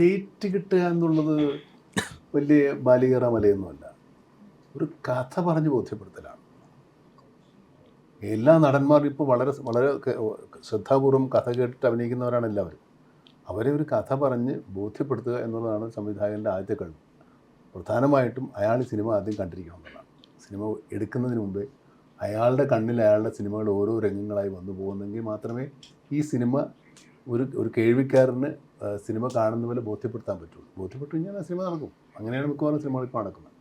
Date കിട്ടുക എന്നുള്ളത് വലിയ ബാലികേറ മലയൊന്നുമല്ല ഒരു കഥ പറഞ്ഞ് ബോധ്യപ്പെടുത്തലാണ്. എല്ലാ നടന്മാരും ഇപ്പോൾ വളരെ വളരെ ശ്രദ്ധാപൂർവം ശ്രദ്ധാപൂർവം കഥ കേട്ടിട്ട് അഭിനയിക്കുന്നവരാണ് എല്ലാവരും. അവരെ ഒരു കഥ പറഞ്ഞ് ബോധ്യപ്പെടുത്തുക എന്നുള്ളതാണ് സംവിധായകന്റെ ആദ്യത്തെ കഴിവ്. പ്രധാനമായിട്ടും അയാൾ സിനിമ ആദ്യം കണ്ടിരിക്കണം എന്നുള്ളതാണ്. സിനിമ എടുക്കുന്നതിന് മുമ്പേ അയാളുടെ കണ്ണിൽ അയാളുടെ സിനിമകൾ ഓരോ രംഗങ്ങളായി വന്നു പോകുന്നെങ്കിൽ മാത്രമേ ഈ സിനിമ ഒരു ഒരു കേൾവിക്കാരന് സിനിമ കാണുന്ന പോലെ ബോധ്യപ്പെടുത്താൻ പറ്റുള്ളൂ. ബോധ്യപ്പെട്ടു കഴിഞ്ഞാൽ ആ സിനിമ നടക്കും. അങ്ങനെയാണ് മിക്കവാറും സിനിമകൾ ഇപ്പോൾ നടക്കുന്നത്.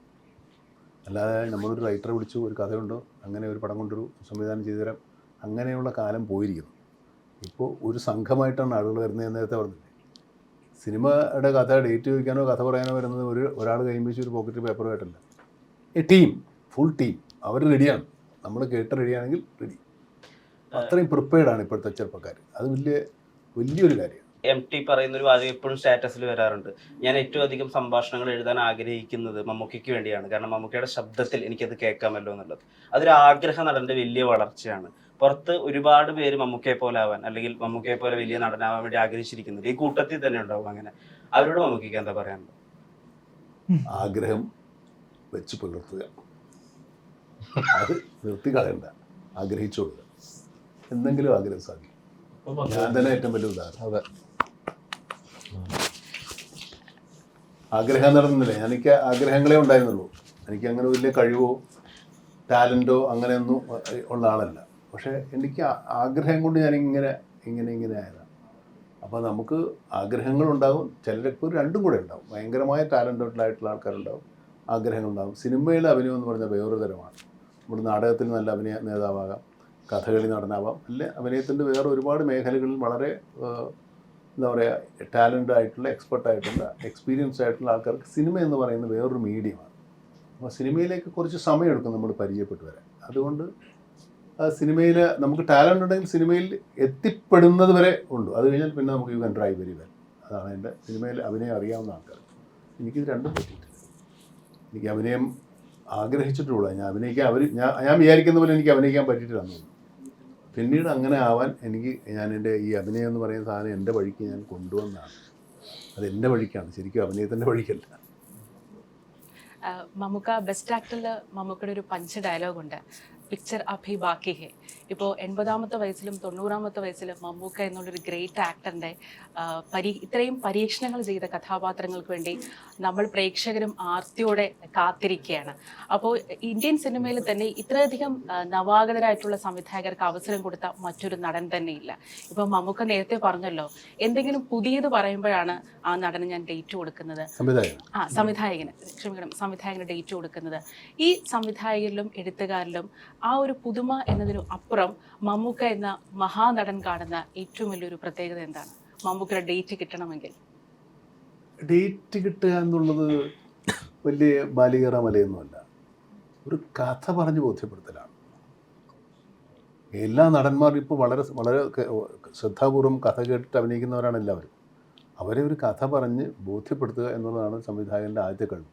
അല്ലാതെ നമ്മളൊരു റൈറ്ററെ വിളിച്ചു ഒരു കഥയുണ്ടോ അങ്ങനെ ഒരു പടം കൊണ്ടൊരു സംവിധാനം ചെയ്തു തരാം അങ്ങനെയുള്ള കാലം പോയിരിക്കുന്നു. ഇപ്പോൾ ഒരു സംഘമായിട്ടാണ് ആളുകൾ വരുന്നത് എന്ന് നേരത്തെ പറഞ്ഞില്ലേ? സിനിമയുടെ കഥ ഡേറ്റ് ചോദിക്കാനോ കഥ പറയാനോ വരുന്നത് ഒരു ഒരാൾ കഴിയുമ്പോൾ ഒരു പോക്കറ്റ് പേപ്പർ പേപ്പറുമായിട്ടല്ല എ ടീം ഫുൾ ടീം അവർ റെഡിയാണ് നമ്മൾ കേട്ട് റെഡിയാണെങ്കിൽ റെഡി അത്രയും പ്രിപ്പയർഡാണ് ഇപ്പോഴത്തെ ചെറുപ്പക്കാർ. അത് വലിയ വലിയൊരു കാര്യമാണ്. എം ടി പറയുന്ന ഒരു വാചകം എപ്പോഴും സ്റ്റാറ്റസിൽ വരാറുണ്ട്. ഞാൻ ഏറ്റവും അധികം സംഭാഷണങ്ങൾ എഴുതാൻ ആഗ്രഹിക്കുന്നത് മമ്മൂക്കയ്ക്ക് വേണ്ടിയാണ്. കാരണം മമ്മൂക്കയുടെ ശബ്ദത്തിൽ എനിക്കത് കേൾക്കാമല്ലോ എന്നുള്ളത്. അതൊരു ആഗ്രഹ നടന്റെ വലിയ വളർച്ചയാണ്. പുറത്ത് ഒരുപാട് പേര് മമ്മൂക്കയെ പോലെ ആവാൻ അല്ലെങ്കിൽ മമ്മൂക്കയെ പോലെ വലിയ നടനാവാൻ വേണ്ടി ആഗ്രഹിച്ചിരിക്കുന്നത് ഈ കൂട്ടത്തിൽ തന്നെ ഉണ്ടാവും അങ്ങനെ. അവരോട് മമ്മൂക്കയ്ക്ക് എന്താ പറയാനുള്ളത്? ആഗ്രഹം വെച്ച് പുലർത്തുക. അത് നിർത്തി കളയണ്ട. ആഗ്രഹിച്ചു കൊടുക്കുക എന്തെങ്കിലും ആഗ്രഹം സാധിക്കും. ഞാൻ തന്നെ ഏറ്റവും വലിയ ഉദാഹരണം. അതെ. ആഗ്രഹം നടന്നില്ല? എനിക്ക് ആഗ്രഹങ്ങളെ ഉണ്ടായിരുന്നുള്ളൂ. എനിക്ക് അങ്ങനെ വലിയ കഴിവോ ടാലന്റോ അങ്ങനെയൊന്നും ഉള്ള ആളല്ല. പക്ഷേ എനിക്ക് ആഗ്രഹം കൊണ്ട് ഞാൻ ഇങ്ങനെ ഇങ്ങനെ ഇങ്ങനെ ആയതാണ് അപ്പോൾ നമുക്ക് ആഗ്രഹങ്ങളുണ്ടാകും ചിലർക്ക് ഒരു രണ്ടും കൂടെ ഉണ്ടാവും. ഭയങ്കരമായ ടാലന്റഡ് ആയിട്ടുള്ള ആൾക്കാരുണ്ടാവും ആഗ്രഹങ്ങളുണ്ടാകും സിനിമയിലെ അഭിനയം എന്ന് പറഞ്ഞാൽ വേറൊരു തരമാണ്. നമ്മുടെ നാടകത്തിൽ നല്ല അഭിനയ നേതാവാകാം. കഥകളി നടനാവാം അല്ലെ അഭിനയത്തിന്റെ വേറെ ഒരുപാട് മേഖലകളിൽ വളരെ എന്താ പറയുക ടാലന്റ് ആയിട്ടുള്ള എക്സ്പെർട്ട് ആയിട്ടുള്ള എക്സ്പീരിയൻസ് ആയിട്ടുള്ള ആൾക്കാർക്ക് സിനിമ എന്ന് പറയുന്ന വേറൊരു മീഡിയമാണ്. അപ്പോൾ സിനിമയിലേക്ക് കുറച്ച് സമയമെടുക്കും നമ്മൾ പരിചയപ്പെട്ട് വരാൻ. അതുകൊണ്ട് സിനിമയിൽ നമുക്ക് ടാലന്റ് ഉണ്ടെങ്കിൽ സിനിമയിൽ എത്തിപ്പെടുന്നത് വരെ ഉണ്ട് അത് കഴിഞ്ഞാൽ പിന്നെ നമുക്ക് you can drive very well. അതാണ് എന്റെ സിനിമയിൽ അഭിനയം അറിയാവുന്ന ആൾക്കാർ എനിക്കിത് രണ്ടും പറ്റിയിട്ടില്ല. എനിക്ക് അഭിനയം ആഗ്രഹിച്ചിട്ടുള്ളൂ. ഞാൻ അഭിനയിക്കാൻ അവർ ഞാൻ ഞാൻ വിചാരിക്കുന്ന പോലെ എനിക്ക് അഭിനയിക്കാൻ പറ്റിയിട്ടില്ല പിന്നീട് അങ്ങനെ ആവാൻ എനിക്ക് ഞാൻ എന്റെ ഈ അഭിനയം എന്ന് പറയുന്ന സാധനം എന്റെ വഴിക്ക് ഞാൻ കൊണ്ടുവന്നതാണ്. അത് എന്റെ വഴിക്കാണ്. ശരിക്കും അഭിനയത്തിന്റെ വഴിക്കല്ല. മമ്മൂക്ക ബെസ്റ്റ് ആക്ടറിൽ മമ്മൂക്കയുടെ ഒരു പഞ്ച് ഡയലോഗ് ഉണ്ട്. പിക്ചർ അഭി ബാക്കി ഹെ. ഇപ്പോൾ എൺപതാമത്തെ വയസ്സിലും തൊണ്ണൂറാമത്തെ വയസ്സിലും മമ്മൂക്ക എന്നുള്ളൊരു ഗ്രേറ്റ് ആക്ടറിന്റെ പരീ ഇത്രയും പരീക്ഷണങ്ങൾ ചെയ്ത കഥാപാത്രങ്ങൾക്ക് വേണ്ടി നമ്മൾ പ്രേക്ഷകരും ആർത്തിയോടെ കാത്തിരിക്കുകയാണ്. അപ്പോൾ ഇന്ത്യൻ സിനിമയിൽ തന്നെ ഇത്രയധികം നവാഗതരായിട്ടുള്ള സംവിധായകർക്ക് അവസരം കൊടുത്ത മറ്റൊരു നടൻ തന്നെയില്ല. ഇപ്പോൾ മമ്മൂക്ക നേരത്തെ പറഞ്ഞല്ലോ എന്തെങ്കിലും പുതിയത് പറയുമ്പോഴാണ് ആ നടന് ഞാൻ ഡേറ്റ് കൊടുക്കുന്നത്. ആ സംവിധായകന് ക്ഷമിക്കണം സംവിധായകന് ഡേറ്റ് കൊടുക്കുന്നത്. ഈ സംവിധായകരിലും എഴുത്തുകാരിലും ആ ഒരു പുതുമ എന്നതിനു അപ്പുറം മമ്മൂക്ക എന്ന മഹാനടൻ കാണുന്ന ഏറ്റവും വലിയൊരു പ്രത്യേകത എന്താണ്? മമ്മൂക്കയുടെ ഡേറ്റ് കിട്ടണമെങ്കിൽ. ഡേറ്റ് കിട്ടുക എന്നുള്ളത് വലിയ ബാലികേറ മലയൊന്നുമല്ല. ഒരു കഥ പറഞ്ഞ് ബോധ്യപ്പെടുത്തലാണ്. എല്ലാ നടന്മാരും ഇപ്പോൾ വളരെ വളരെ ശ്രദ്ധാപൂർവം ശ്രദ്ധാപൂർവം കഥ കേട്ടിട്ട് അഭിനയിക്കുന്നവരാണ് എല്ലാവരും. അവരെ ഒരു കഥ പറഞ്ഞ് ബോധ്യപ്പെടുത്തുക എന്നുള്ളതാണ് സംവിധായകന്റെ ആദ്യ കഴിവ്.